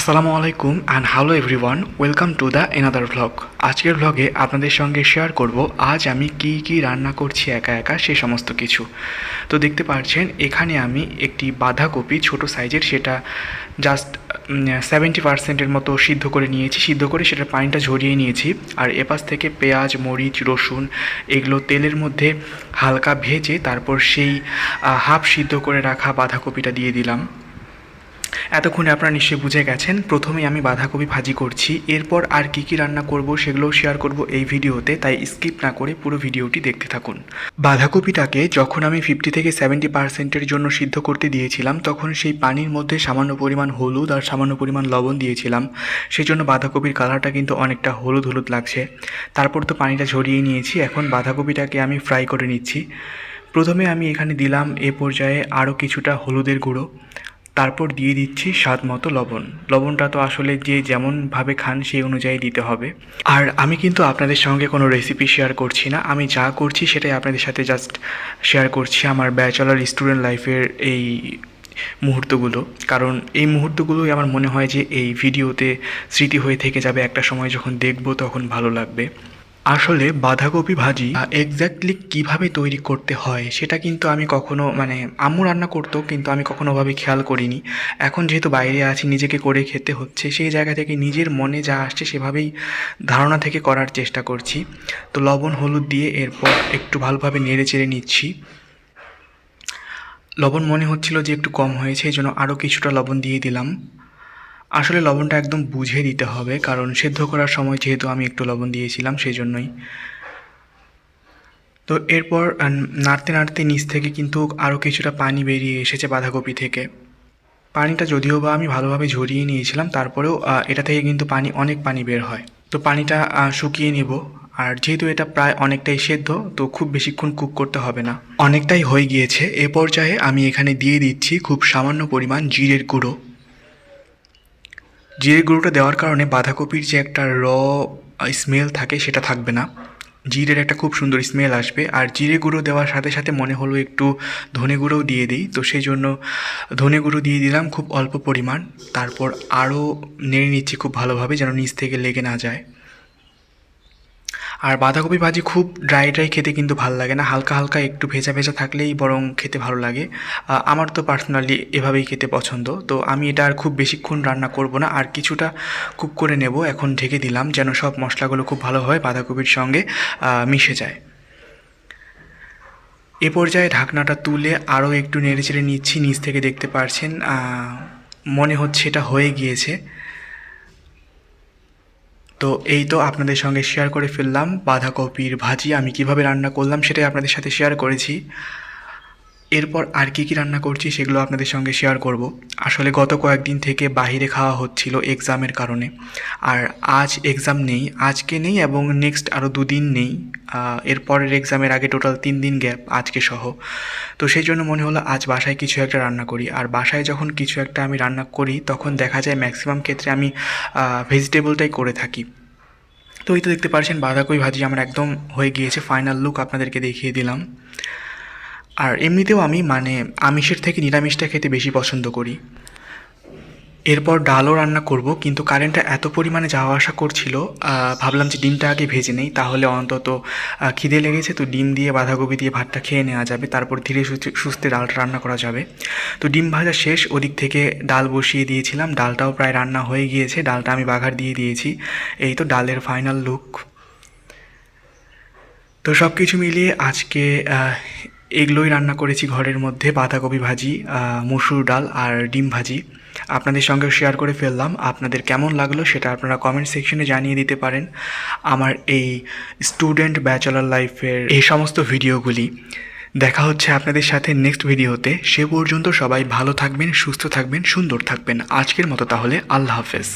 আসসালামু আলাইকুম and hello everyone welcome to the another vlog আজকের ভ্লগে আপনাদের সঙ্গে শেয়ার করব আজ আমি কি কি রান্না করছি একা একা সে সমস্ত কিছু। তো দেখতে পাচ্ছেন এখানে আমি একটি বাঁধাকপি ছোট সাইজের সেটা জাস্ট সেভেন্টি পার্সেন্টের মতো সিদ্ধ করে নিয়েছি। সিদ্ধ করে সেটা পানিটা ঝরিয়ে নিয়েছি আর এপাশ থেকে পেঁয়াজ, মরিচ, রসুন এগুলো তেলের মধ্যে হালকা ভেজে তারপর সেই হাফ সিদ্ধ করে রাখা বাঁধাকপিটা দিয়ে দিলাম। এতক্ষণে আপনারা নিশ্চয়ই বুঝে গেছেন প্রথমে আমি বাঁধাকপি ভাজি করছি। এরপর আর কি কি রান্না করব সেগুলোও শেয়ার করব এই ভিডিওতে, তাই স্কিপ না করে পুরো ভিডিওটি দেখতে থাকুন। বাঁধাকপিটাকে যখন আমি ফিফটি থেকে সেভেন্টি পার্সেন্টের জন্য সিদ্ধ করতে দিয়েছিলাম, তখন সেই পানির মধ্যে সামান্য পরিমাণ হলুদ আর সামান্য পরিমাণ লবণ দিয়েছিলাম। সেই জন্য বাঁধাকপির কালারটা কিন্তু অনেকটা হলুদ হলুদ লাগছে। তারপর তো পানিটা ঝরিয়ে নিয়েছি, এখন বাঁধাকপিটাকে আমি ফ্রাই করে নিচ্ছি। প্রথমে আমি এখানে দিলাম এ পর্যায়ে আরও কিছুটা হলুদের গুঁড়ো। তারপর দিয়ে দিচ্ছি স্বাদ মতো লবণ। লবণটা তো আসলে যে যেমনভাবে খান সেই অনুযায়ী দিতে হবে। আর আমি কিন্তু আপনাদের সঙ্গে কোনো রেসিপি শেয়ার করছি না। আমি যা করছি সেটাই আপনাদের সাথে জাস্ট শেয়ার করছি আমার ব্যাচেলার স্টুডেন্ট লাইফের এই মুহূর্তগুলো। কারণ এই মুহূর্তগুলোই আমার মনে হয় যে এই ভিডিওতে স্মৃতি হয়ে থেকে যাবে একটা সময় যখন দেখব তখন ভালো লাগবে। আসলে বাঁধাকপি ভাজি এক্স্যাক্টলি কীভাবে তৈরি করতে হয়, সেটা কিন্তু আমি কখনো মানে আম্মু রান্না করতো, কিন্তু আমি কখনো ভাবে খেয়াল করিনি। এখন যেহেতু বাইরে আছি, নিজেকে করে খেতে হচ্ছে, সেই জায়গা থেকে নিজের মনে যা আসছে, সেভাবেই ধারণা থেকে করার চেষ্টা করছি। তো লবণ, হলুদ দিয়ে এরপর একটু ভালোভাবে নেড়ে চেড়ে নিচ্ছি। লবণ মনে হচ্ছিল যে একটু কম হয়েছে, এই জন্য আরও কিছুটা লবণ দিয়ে দিলাম। আসলে লবণটা একদম বুঝে দিতে হবে, কারণ সেদ্ধ করার সময় যেহেতু আমি একটু লবণ দিয়েছিলাম সেই জন্যই তো এরপর নাড়তে নাড়তে নিচ থেকে কিন্তু আরও কিছুটা পানি বেরিয়ে এসেছে বাঁধাকপি থেকে। পানিটা যদিও বা আমি ভালোভাবে ঝরিয়ে নিয়েছিলাম, তারপরেও এটা থেকে কিন্তু পানি, অনেক পানি বের হয়। তো পানিটা শুকিয়ে নেব, আর যেহেতু এটা প্রায় অনেকটাই সেদ্ধ, তো খুব বেশিক্ষণ কুক করতে হবে না। অনেকটাই হয়ে গিয়েছে, এ পর্যায়ে আমি এখানে দিয়ে দিচ্ছি খুব সামান্য পরিমাণ জিরের গুঁড়ো। জিরে গুঁড়োটা দেওয়ার কারণে বাঁধাকপির যে একটা র স্মেল থাকে সেটা থাকবে না। জিরের একটা খুব সুন্দর স্মেল আসবে। আর জিরে গুঁড়ো দেওয়ার সাথে সাথে মনে হলো একটু ধনে গুঁড়োও দিয়ে দিই। তো সেই জন্য ধনে গুঁড়ো দিয়ে দিলাম খুব অল্প পরিমাণ। তারপর আরও নেড়ে নিচ্ছি খুব ভালোভাবে যেন নিচ থেকে লেগে না যায়। আর বাঁধাকপি ভাজি খুব ড্রাই ড্রাই খেতে কিন্তু ভালো লাগে না। হালকা হালকা একটু ভেজা ভেজা থাকলেই বরং খেতে ভালো লাগে। আমার তো পার্সোনালি এভাবেই খেতে পছন্দ। তো আমি এটা আর খুব বেশিক্ষণ রান্না করব না। আর কিছুটা কুক করে নেব। এখন ঢেকে দিলাম যেন সব মশলাগুলো খুব ভালোভাবে বাঁধাকপির সঙ্গে মিশে যায়। এ পর্যায়ে ঢাকনাটা তুলে আরও একটু নেড়েচেড়ে নিচ্ছি। নিচ থেকে দেখতে পারছেন মনে হচ্ছে এটা হয়ে গিয়েছে। তো এই তো আপনাদের সঙ্গে শেয়ার করে ফেললাম। বাঁধাকপির ভাজি আমি কীভাবে রান্না করলাম সেটাই আপনাদের সাথে শেয়ার করেছি। এরপর আর কী কী রান্না করছি সেগুলো আপনাদের সঙ্গে শেয়ার করব। আসলে গত কয়েকদিন থেকে বাইরে খাওয়া হচ্ছিল এক্সামের কারণে। আর আজ এক্সাম নেই, আজকে নেই এবং নেক্সট আরও দুদিন নেই। এরপরের এক্সামের আগে টোটাল তিন দিন গ্যাপ আজকে সহ। তো সেই জন্য মনে হলো আজ বাসায় কিছু একটা রান্না করি। আর বাসায় যখন কিছু একটা আমি রান্না করি, তখন দেখা যায় ম্যাক্সিমাম ক্ষেত্রে আমি ভেজিটেবলটাই করে থাকি। তো এই তো দেখতে পারছেন বাঁধাকপি ভাজি আমার একদম হয়ে গিয়েছে ফাইনাল লুক আপনাদেরকে দেখিয়ে দিলাম। আর এমনিতেও আমি মানে আমিষের থেকে নিরামিষটা খেতে বেশি পছন্দ করি। এরপর ডালও রান্না করব, কিন্তু কারেন্টটা এত পরিমাণে যাওয়া আসা করছিল ভাবলাম যে ডিমটা আগে ভেজে নেই, তাহলে অন্তত খিদে লেগেছে, তো ডিম দিয়ে বাঁধাকপি দিয়ে ভাতটা খেয়ে নেওয়া যাবে, তারপর ধীরে সুস্থে- ডালটা রান্না করা যাবে। তো ডিম ভাজা শেষ, ওদিক থেকে ডাল বসিয়ে দিয়েছিলাম, ডালটাও প্রায় রান্না হয়ে গিয়েছে, ডালটা আমি বাঘার দিয়ে দিয়েছি, এই তো ডালের ফাইনাল লুক তো সব কিছু মিলিয়ে আজকে এগুলোই রান্না করেছি ঘরের মধ্যে, বাঁধাকপি ভাজি মসুর ডাল আর ডিম ভাজি। আপনাদের সঙ্গে শেয়ার করে ফেললাম। আপনাদের কেমন লাগল সেটা আপনারা কমেন্ট সেকশনে জানিয়ে দিতে পারেন। আমার এই স্টুডেন্ট ব্যাচেলার লাইফের এই সমস্ত ভিডিওগুলি দেখা হচ্ছে আপনাদের সাথে নেক্সট ভিডিওতে সে পর্যন্ত সবাই ভালো থাকবেন, সুস্থ থাকবেন, সুন্দর থাকবেন। আজকের মতো তাহলে আল্লাহ হাফেজ।